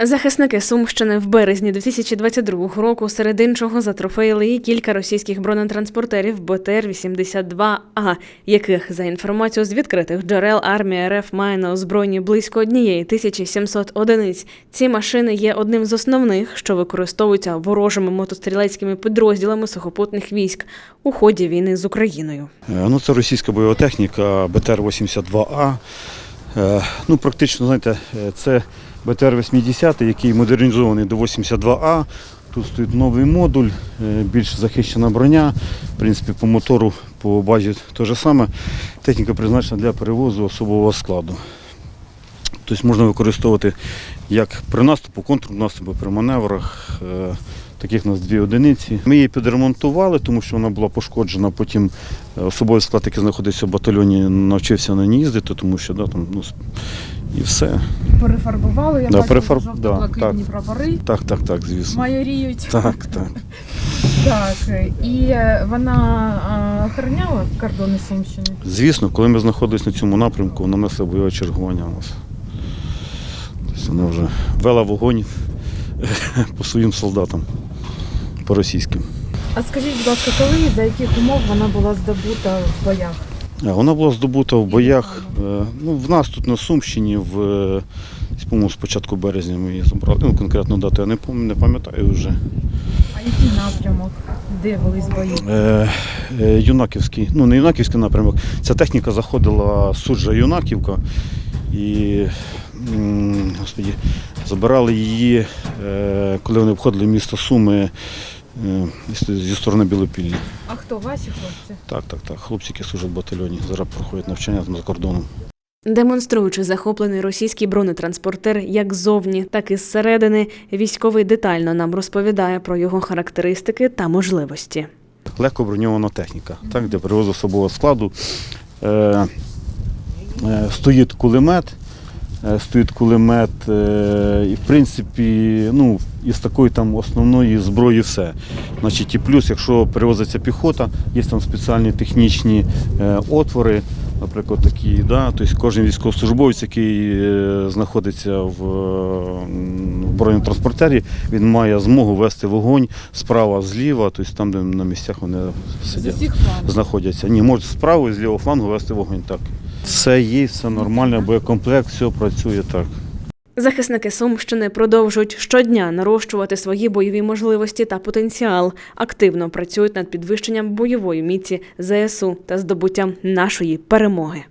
Захисники Сумщини в березні 2022 року серед іншого затрофеїли і кілька російських бронетранспортерів БТР-82А, яких, за інформацією з відкритих джерел, армія РФ має на озброєнні близько однієї тисячі 700 одиниць. Ці машини є одним з основних, що використовуються ворожими мотострілецькими підрозділами сухопутних військ у ході війни з Україною. Е, Ну, це російська бойова техніка БТР-82А. Е, Ну, практично, знаєте, е, це БТР-80, який модернізований до 82А. Тут стоїть новий модуль, е, більш захищена броня. В принципі, по мотору, по базі те ж саме. Техніка призначена для перевозу особового складу. Тобто можна використовувати як при наступу, контрнаступу, при маневрах. Е, Таких у нас дві одиниці. Ми її підремонтували, тому що вона була пошкоджена. Потім е, особовий склад, який знаходиться в батальйоні, навчився на ній їздити, тому що да, там, ну, і все. Перефарбували, я Да, бачу, перефарб- жовто-блакитні да, прапори Так, так, так, звісно. майоріють. Так, так. Так, і е, вона охороняла кордони Сумщини. Звісно, коли ми знаходились на цьому напрямку, вона несла бойове чергування у нас. Тобто вона вже вела вогонь по своїм солдатам, по російським. А скажіть, будь ласка, коли і за яких умов вона була здобута в боях? Вона була здобута в боях. е, Ну, в нас тут на Сумщині, в, е, з початку березня ми її забрали. Ну, конкретну дату я не пам'ятаю, не пам'ятаю вже. А який напрямок? Де велись бої? Е, е, Юнаківський, ну не Юнаківський напрямок. Ця техніка заходила з суджа Юнаківка і господі, забирали її, е, коли вони обходили місто Суми е, зі- сторони Білопілля. А хто ваші хлопці? Так, так, так. Хлопці, які служать в батальйоні, зараз проходять навчання там за кордоном. Демонструючи захоплений російський бронетранспортер як ззовні, так і зсередини, військовий детально нам розповідає про його характеристики та можливості. легко броньована техніка, так, для перевозу особового складу. Е, е, стоїть кулемет, стоїть кулемет, е, і в принципі, ну, із такої там основної зброї все. Значить, і плюс, якщо перевозиться піхота, є там спеціальні технічні е, отвори, наприклад, такі, да, тобто кожен військовослужбовець, який е, знаходиться в, е, бронетранспортері, він має змогу вести вогонь справа, зліва, тобто там, де на місцях вони сидять знаходяться. Ні, можуть з правого і з лівого флангу вести вогонь так. Все є, все нормально, боєкомплект, все працює так. Захисники Сумщини продовжують щодня нарощувати свої бойові можливості та потенціал, активно працюють над підвищенням бойової міці ЗСУ та здобуттям нашої перемоги.